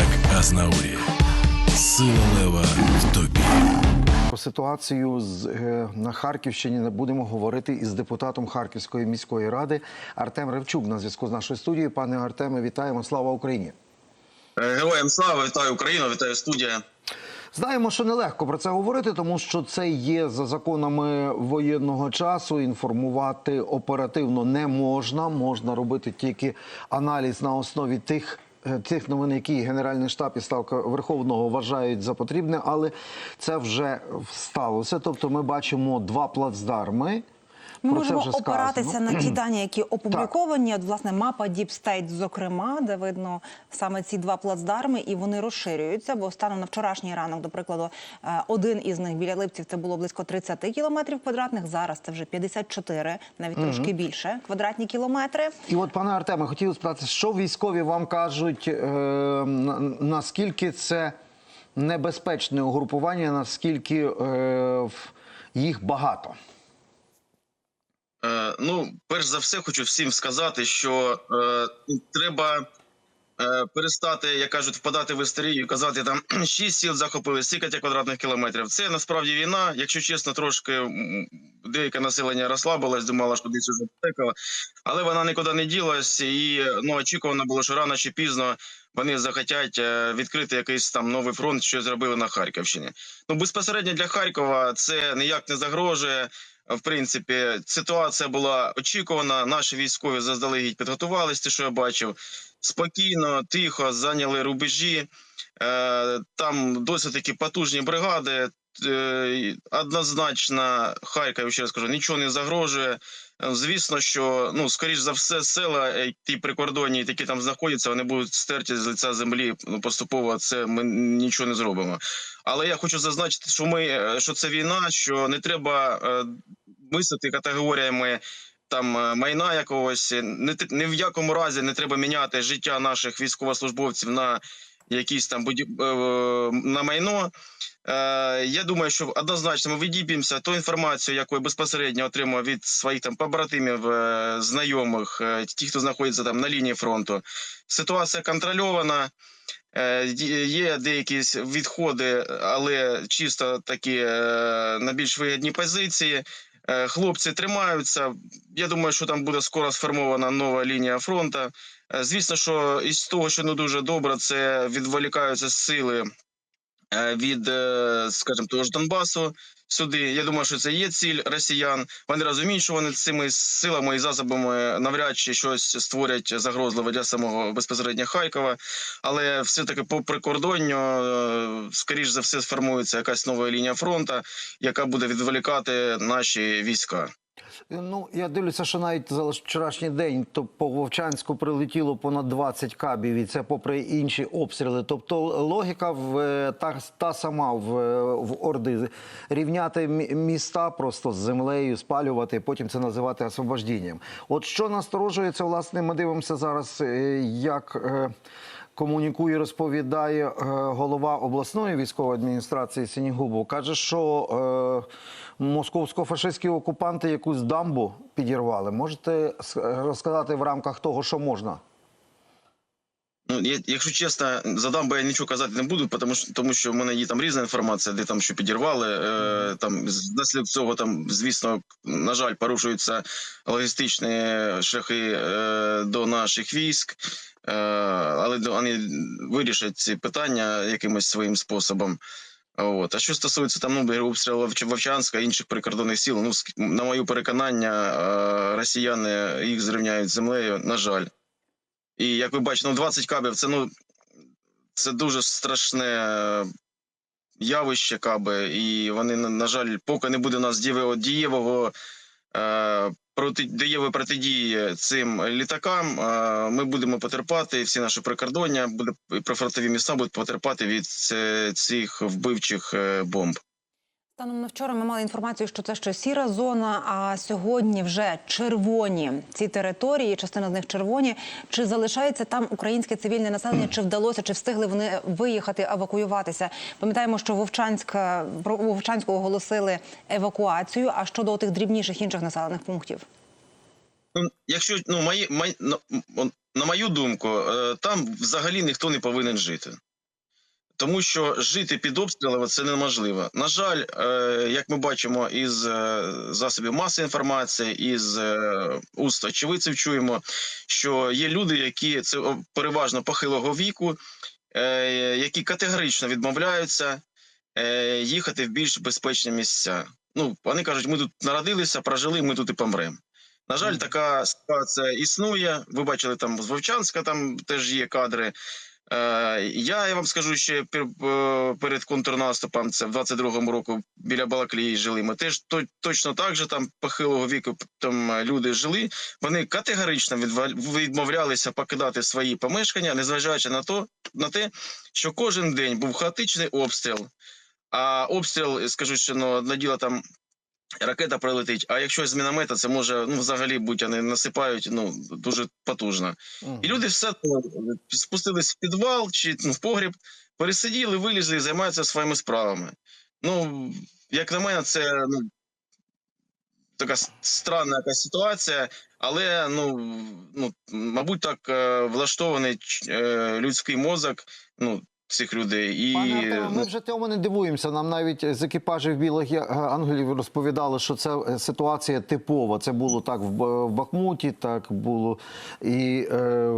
як Азнаурі. Сила лева в тобі. Про ситуацію з, е, на Харківщині не будемо говорити із депутатом Харківської міської ради Артем Ревчук на зв'язку з нашою студією. Пане Артеме, вітаємо! Слава Україні! Е, Героям слава, вітаю Україну, вітаю студія. Знаємо, що нелегко про це говорити, тому що це є за законами воєнного часу. Інформувати оперативно не можна. Можна робити тільки аналіз на основі тих. Е, Тих новин, які Генеральний штаб і ставка Верховного вважають за потрібне, але це вже сталося. Тобто, ми бачимо два плацдарми. Ми Про можемо сказано. опиратися на ті дані, які опубліковані. От, власне, мапа Deep State, зокрема, де видно саме ці два плацдарми, і вони розширюються. Бо станом на вчорашній ранок, до прикладу, е, один із них біля Липців це було близько 30 кілометрів квадратних. Зараз це вже 54, навіть трошки більше квадратні кілометри. І от, пане Артеме, хотів спитати, що військові вам кажуть, е, наскільки це небезпечне угрупування, наскільки е, їх багато? Е, ну, перш за все, хочу всім сказати, що е, треба е, перестати, як кажуть, впадати в істерію казати там 6 сіл захопили, стільки квадратних кілометрів. Це насправді війна. Якщо чесно, трошки деяке населення розслабилось, думало, що десь уже втекало, але вона нікуди не ділась, і ну очікувано було, що рано чи пізно вони захотять е, відкрити якийсь там новий фронт, що зробили на Харківщині. Ну безпосередньо для Харкова це ніяк не загрожує. В принципі, ситуація була очікувана. Наші військові заздалегідь підготувалися, те, що я бачив. Спокійно, тихо зайняли рубежі. Е, Там досить такі потужні бригади. Е, Однозначно, Харків, ще раз кажу, нічого не загрожує. Звісно, що ну скоріш за все, села е, ті прикордонні, які там знаходяться, вони будуть стерті з лиця землі. Ну поступово це ми нічого не зробимо. Але я хочу зазначити, що ми що це війна, що не треба мислити категоріями там е, майна якогось. Не ні в якому разі не треба міняти життя наших військовослужбовців на якісь там е, на майно. Е, Я думаю, що однозначно ми відіб'ємося ту інформацію, яку я безпосередньо отримав від своїх там побратимів, знайомих, ті, хто знаходиться там на лінії фронту. Ситуація контрольована. Є деякі відходи, але чисто такі на більш вигідні позиції. Е, Хлопці тримаються. Я думаю, що там буде скоро сформована нова лінія фронту. Е, Звісно, що із того, що не дуже добре, це відволікаються сили е, від, скажімо, того ж Донбасу сюди. Я думаю, що це є ціль росіян. Вони розуміють, що вони цими силами і засобами навряд чи щось створять загрозливе для самого безпосередньо Харкова. Але все-таки по прикордонню, е, скоріш за все, сформується якась нова лінія фронту, яка буде відволікати наші війська. Ну, я дивлюся, що навіть за вчорашній день то по Вовчанську прилетіло понад 20 кабів, і це попри інші обстріли. Тобто логіка в е, та, та сама в, е, в Орди рівняти міста просто з землею, спалювати, потім це називати освобождінням. От що насторожується, власне, ми дивимося зараз, е, як. Комунікує, розповідає е, голова обласної військової адміністрації Сінігубов. Каже, що е, московсько-фашистські окупанти якусь дамбу підірвали. Можете розказати в рамках того, що можна? Ну, я, якщо чесно, за дамбу я нічого казати не буду, тому що тому що в мене є там різна інформація, де там що підірвали. Е, там внаслідок цього там, звісно, на жаль, порушуються логістичні шляхи е, до наших військ, але вони вирішать ці питання якимось своїм способом. От. А що стосується там ну, обстрілу Вовчанська і інших прикордонних сіл, ну на моє переконання, е, росіяни їх зрівняють з землею, на жаль. І як ви бачите, ну 20 кабів це ну це дуже страшне е, явище каби, і вони, на, жаль, поки не буде у нас дієвого е, проти дієвої протидії цим літакам, е, ми будемо потерпати. Всі наші прикордоння буде прифронтові міста будуть потерпати від е, цих вбивчих е, бомб. Станом на вчора ми мали інформацію, що це ще сіра зона, а сьогодні вже червоні ці території, частина з них червоні. Чи залишається там українське цивільне населення? Чи вдалося, чи встигли вони виїхати, евакуюватися? Пам'ятаємо, що Вовчанська про Вовчанську оголосили евакуацію. А щодо тих дрібніших інших населених пунктів? Ну, якщо ну мої, мої, на, на мою думку, е, там взагалі ніхто не повинен жити. Тому що жити під обстрілами це неможливо. На жаль, е, як ми бачимо із е, засобів масової інформації, із е, уст очевидців чуємо, що є люди, які це переважно похилого віку, які категорично відмовляються їхати в більш безпечні місця. Ну, вони кажуть, ми тут народилися, прожили, ми тут і помремо. На жаль, така ситуація існує. Ви бачили там з Вовчанська, там теж є кадри. Е, я, вам скажу, пер- е, перед контрнаступом, це в 22-му року біля Балаклії жили. Ми теж точно так же там похилого віку там е, люди жили. Вони категорично відмовлялися покидати свої помешкання, незважаючи на то, на те, що кожен день був хаотичний обстріл. А обстріл, скажу, що ну, одне діло там ракета прилетить, а якщо з міномета, це може ну, взагалі будь вони насипають ну, дуже потужно. І люди все спустились в підвал чи ну, в погріб, пересиділи, вилізли і займаються своїми справами. Ну, як на мене, це ну, така странна якась ситуація, але ну, ну мабуть, так е, влаштований е, людський мозок ну, цих людей. І, Пане ну, ми вже цьому не дивуємося. Нам навіть з екіпажів білих ангелів розповідали, що це е, ситуація типова. Це було так в Бахмуті, так було і е,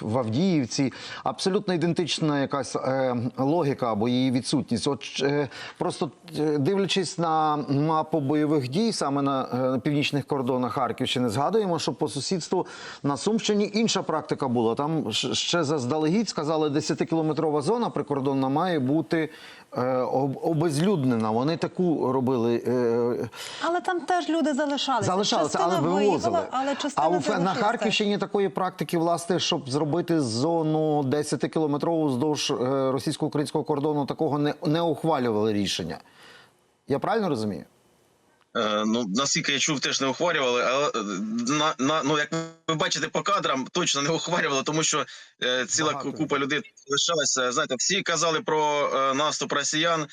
в Авдіївці. Абсолютно ідентична якась е, логіка або її відсутність. От е, просто е, дивлячись на мапу бойових дій, саме на, е, на північних кордонах Харківщини, згадуємо, що по сусідству на Сумщині інша практика була. Там ще заздалегідь сказали, 10-кілометрова зона прикордонна має бути е, обезлюднена. Вони таку робили. Е, Але там теж люди залишалися. Залишалися, Частина але вивозили. виїхала, але частина а у, на. Харківщині такої практики, власне, щоб зробити зону 10-кілометрову здовж е, російсько-українського кордону, такого не, не ухвалювали рішення. Я правильно розумію? Ну, наскільки я чув, теж не ухвалювали, але на, на, ну, як ви бачите по кадрам, точно не ухвалювали, тому що е, ціла Багато купа людей лишалася. Знаєте, всі казали про е, наступ росіян,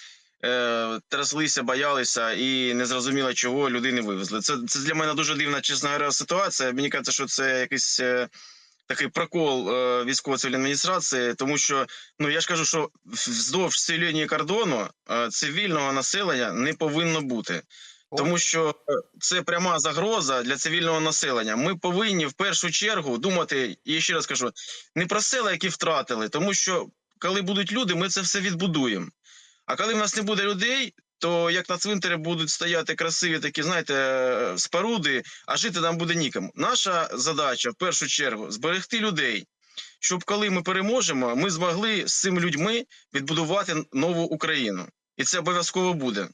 е, тряслися, боялися і не зрозуміло, чого людей не вивезли. Це, це для мене дуже дивна, чесно говоря, ситуація. Мені кажеться, що це якийсь. Е, Такий прокол е, військово-цивільної адміністрації, тому що ну я ж кажу, що вздовж цієї лінії кордону цивільного населення не повинно бути. Тому що е, це пряма загроза для цивільного населення. Ми повинні в першу чергу думати, і ще раз кажу, не про села, які втратили, тому що коли будуть люди, ми це все відбудуємо. А коли в нас не буде людей, то як на цвинтарі будуть стояти красиві такі, знаєте, е, споруди, а жити нам буде нікому. Наша задача в першу чергу зберегти людей, щоб коли ми переможемо, ми змогли з цими людьми відбудувати нову Україну. І це обов'язково буде.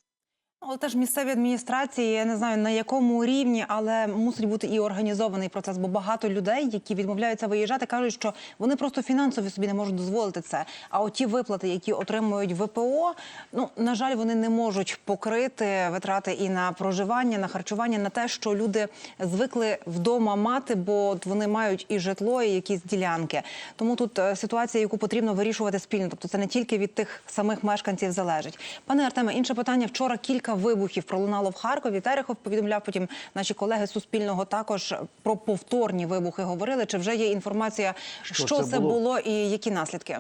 Але теж місцеві адміністрації, я не знаю на якому рівні, але мусить бути і організований процес, бо багато людей, які відмовляються виїжджати, кажуть, що вони просто фінансово собі не можуть дозволити це. А от ті виплати, які отримують ВПО, ну на жаль, вони не можуть покрити витрати і на проживання, на харчування, на те, що люди звикли вдома мати, бо вони мають і житло, і якісь ділянки. Тому тут е, ситуація, яку потрібно вирішувати спільно. Тобто це не тільки від тих самих мешканців залежить. Пане Артеме, інше питання. Вчора кілька вибухів пролунало в Харкові. Терехов повідомляв. Потім наші колеги з Суспільного також про повторні вибухи говорили. Чи вже є інформація, що, це це було? було і які наслідки?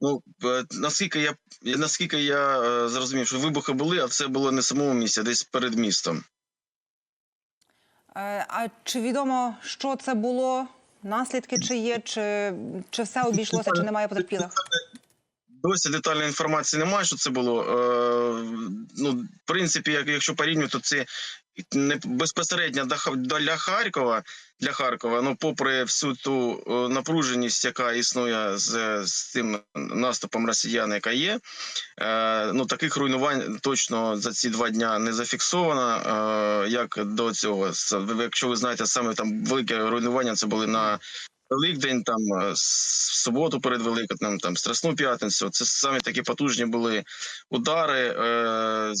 Ну е, наскільки я наскільки я е, зрозумів, що вибухи були, а це було не в самому місці, а десь перед містом. Е, А чи відомо, що це було? Наслідки чи є, чи, чи все обійшлося, чи немає потерпілих? Досі детальної інформації немає, що це було. Е, ну, в принципі, як, якщо порівнювати, то це не безпосередньо для Харкова. Для Харкова, ну, попри всю ту е, напруженість, яка існує з, з тим наступом росіян, яка є, е, ну таких руйнувань точно за ці два дня не зафіксовано. Е, як до цього, якщо ви знаєте, саме там велике руйнування, це були на Великдень, там е, суботу перед Великоднем, там Страсну п'ятницю. Це саме такі потужні були удари е,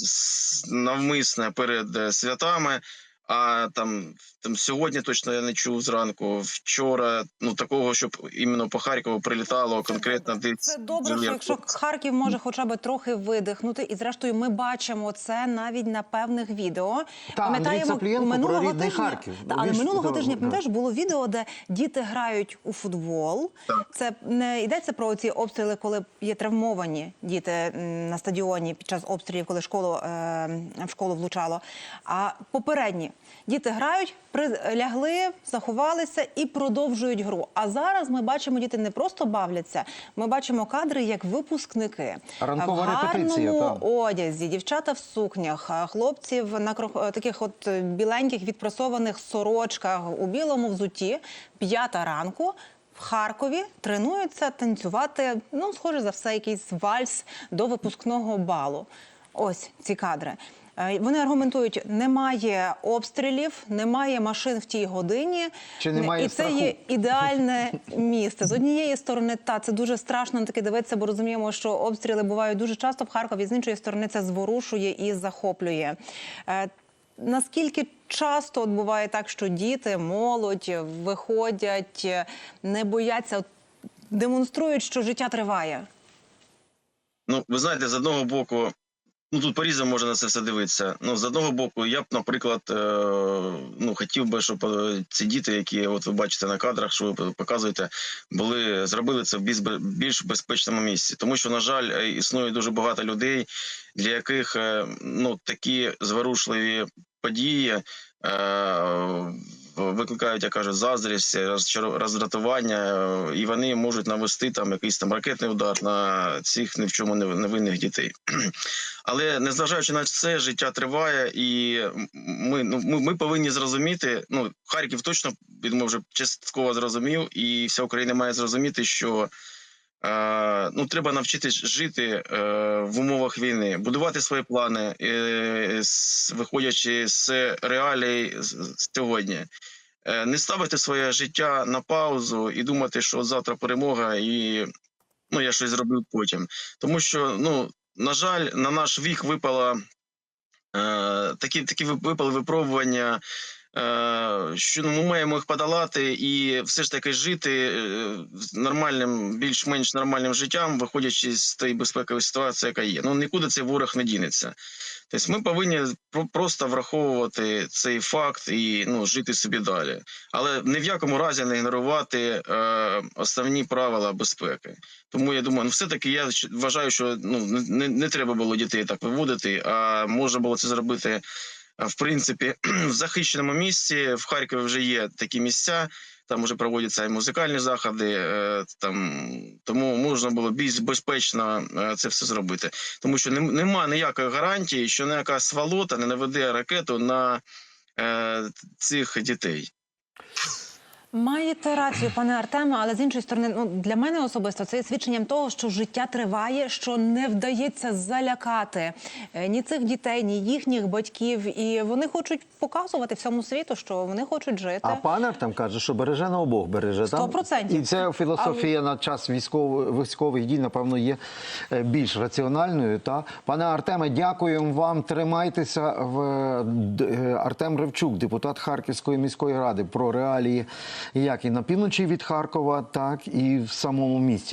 навмисне перед е, святами. А там, там сьогодні точно я не чув зранку. Вчора ну такого, щоб іменно по Харкову прилітало конкретно десь. Це добре, що якщо Харків може хоча б трохи видихнути, і зрештою ми бачимо це навіть на певних відео. Та, Андрій Цаплієнко про рідний Харків. Та, але Він ж- минулого тижня да. пам'ятаєш, було відео, де діти грають у футбол. Це не йдеться про ці обстріли, коли є травмовані діти на стадіоні під час обстрілів, коли школу е, в школу влучало. А попередні діти грають, прилягли, заховалися і продовжують гру. А зараз ми бачимо, діти не просто бавляться. Ми бачимо кадри як випускники Ранкова в гарному одязі, дівчата в сукнях, хлопців на е, таких от е, біленьких відпрасованих сорочках у білому взуті. П'ята ранку. В Харкові тренуються танцювати, ну, схоже за все, якийсь вальс до випускного балу. Ось ці кадри. Е, Вони аргументують, немає обстрілів, немає машин в тій годині. Чи немає і це страху? є ідеальне місце. З однієї сторони, та це дуже страшно на таке дивитися, бо розуміємо, що обстріли бувають дуже часто в Харкові. З іншої сторони, це зворушує і захоплює. Е, Наскільки часто от буває так, що діти, молодь виходять, не бояться, демонструють, що життя триває? Ну, ви знаєте, з одного боку, ну тут по-різному можна на це все дивитися. Ну, з одного боку, я б, наприклад, е, ну хотів би, щоб е, ці діти, які от ви бачите на кадрах, що ви показуєте, були зробили це в більш, більш безпечному місці. Тому що, на жаль, е, існує дуже багато людей, для яких е, ну такі зворушливі події. Е, викликають, як кажуть, заздрість, роздратування, і вони можуть навести там якийсь там ракетний удар на цих ні в чому не невинних дітей. Але незважаючи на це, життя триває, і ми, ну, ми, ми повинні зрозуміти. Ну, Харків точно я думаю, вже частково зрозумів, і вся Україна має зрозуміти, що ну, треба навчитись жити е, в умовах війни, будувати свої плани, е, виходячи з реалій сьогодні. Е, Не ставити своє життя на паузу і думати, що завтра перемога, і ну я щось зроблю потім. Тому що, ну на жаль, на наш вік випало е, такі, такі випали випробування. Е, Що ну, ми маємо їх подолати і все ж таки жити е, нормальним, більш-менш нормальним життям, виходячи з тієї безпекової ситуації, яка є. Ну нікуди цей ворог не дінеться. Тобто ми повинні про- просто враховувати цей факт і ну, жити собі далі. Але ні в якому разі не ігнорувати е, основні правила безпеки. Тому я думаю, ну все-таки я щ- вважаю, що ну не, не треба було дітей так виводити, а можна було це зробити в принципі в захищеному місці. В Харкові вже є такі місця. Там вже проводяться і музикальні заходи, е, там тому можна було більш безпечно е, це все зробити, тому що нем- нема ніякої гарантії, що ніяка сволота не наведе ракету на е, цих дітей. Маєте рацію, пане Артеме, але з іншої сторони, ну для мене особисто це є свідченням того, що життя триває, що не вдається залякати е, ні цих дітей, ні їхніх батьків, і вони хочуть показувати всьому світу, що вони хочуть жити. А пан Артем каже, що береже на обох береже. Сто там. процентів. І ця філософія на час військових, військових дій, напевно, є е, більш раціональною. Та? Пане Артеме, дякуємо вам. Тримайтеся. В... Е, Артем Ревчук, депутат Харківської міської ради, про реалії як і на півночі від Харкова, так і в самому місті.